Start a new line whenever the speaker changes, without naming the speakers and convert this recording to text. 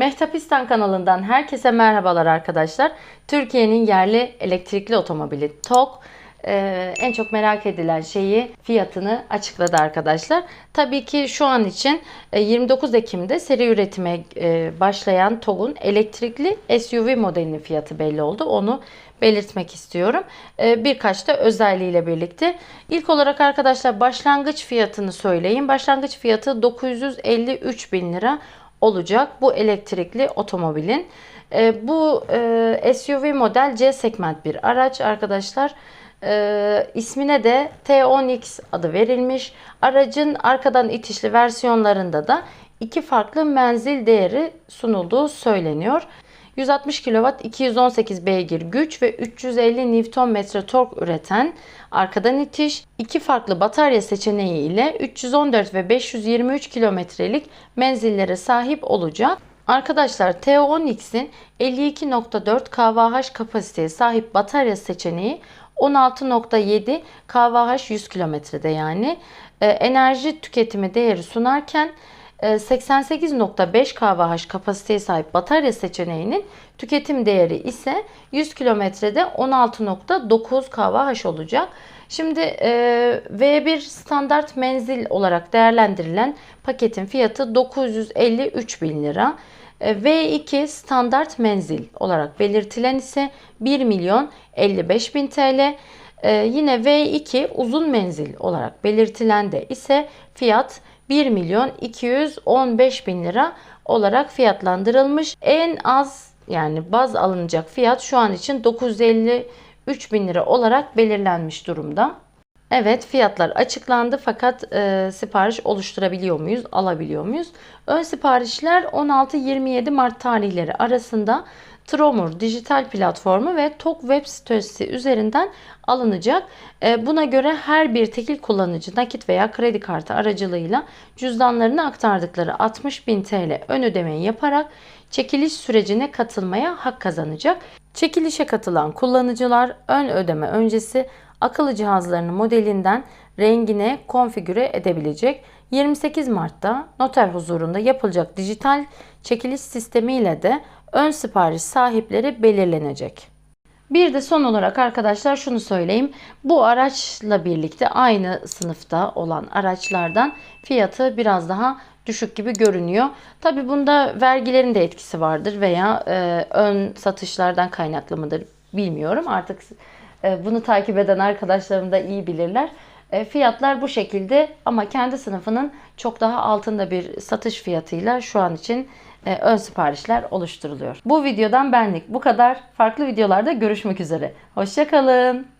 Mehtapistan kanalından herkese merhabalar arkadaşlar. Türkiye'nin yerli elektrikli otomobili TOG e, en çok merak edilen şeyi fiyatını açıkladı arkadaşlar. Tabii ki şu an için e, 29 Ekim'de seri üretime e, başlayan TOG'un elektrikli SUV modelinin fiyatı belli oldu. Onu belirtmek istiyorum. E, birkaç da özelliğiyle birlikte. İlk olarak arkadaşlar başlangıç fiyatını söyleyeyim. Başlangıç fiyatı 953 bin lira olacak bu elektrikli otomobilin. E, bu e, SUV model C segment bir araç arkadaşlar. E, ismine de T10X adı verilmiş. Aracın arkadan itişli versiyonlarında da iki farklı menzil değeri sunulduğu söyleniyor. 160 kW 218 beygir güç ve 350 Nm tork üreten arkadan itiş, iki farklı batarya seçeneği ile 314 ve 523 kilometrelik menzillere sahip olacak. Arkadaşlar T10X'in 52.4 kWh kapasiteye sahip batarya seçeneği 16.7 kWh 100 kilometrede yani e, enerji tüketimi değeri sunarken 88.5 kWh kapasiteye sahip batarya seçeneğinin tüketim değeri ise 100 kilometrede 16.9 kWh olacak. Şimdi e, V1 standart menzil olarak değerlendirilen paketin fiyatı 953 bin lira. E, V2 standart menzil olarak belirtilen ise 1 milyon 55 bin TL. E, yine V2 uzun menzil olarak belirtilen de ise fiyat 1 milyon 215 bin lira olarak fiyatlandırılmış. En az yani baz alınacak fiyat şu an için 953 bin lira olarak belirlenmiş durumda. Evet fiyatlar açıklandı fakat e, sipariş oluşturabiliyor muyuz, alabiliyor muyuz? Ön siparişler 16-27 Mart tarihleri arasında Tromur dijital platformu ve TOK web sitesi üzerinden alınacak. E, buna göre her bir tekil kullanıcı nakit veya kredi kartı aracılığıyla cüzdanlarını aktardıkları 60.000 TL ön ödemeyi yaparak çekiliş sürecine katılmaya hak kazanacak. Çekilişe katılan kullanıcılar ön ödeme öncesi akıllı cihazlarının modelinden rengine konfigüre edebilecek. 28 Mart'ta noter huzurunda yapılacak dijital çekiliş sistemiyle de ön sipariş sahipleri belirlenecek. Bir de son olarak arkadaşlar şunu söyleyeyim. Bu araçla birlikte aynı sınıfta olan araçlardan fiyatı biraz daha düşük gibi görünüyor. Tabi bunda vergilerin de etkisi vardır veya e, ön satışlardan kaynaklı mıdır bilmiyorum. Artık e, bunu takip eden arkadaşlarım da iyi bilirler. E, fiyatlar bu şekilde ama kendi sınıfının çok daha altında bir satış fiyatıyla şu an için e, ön siparişler oluşturuluyor. Bu videodan benlik bu kadar. Farklı videolarda görüşmek üzere. Hoşçakalın.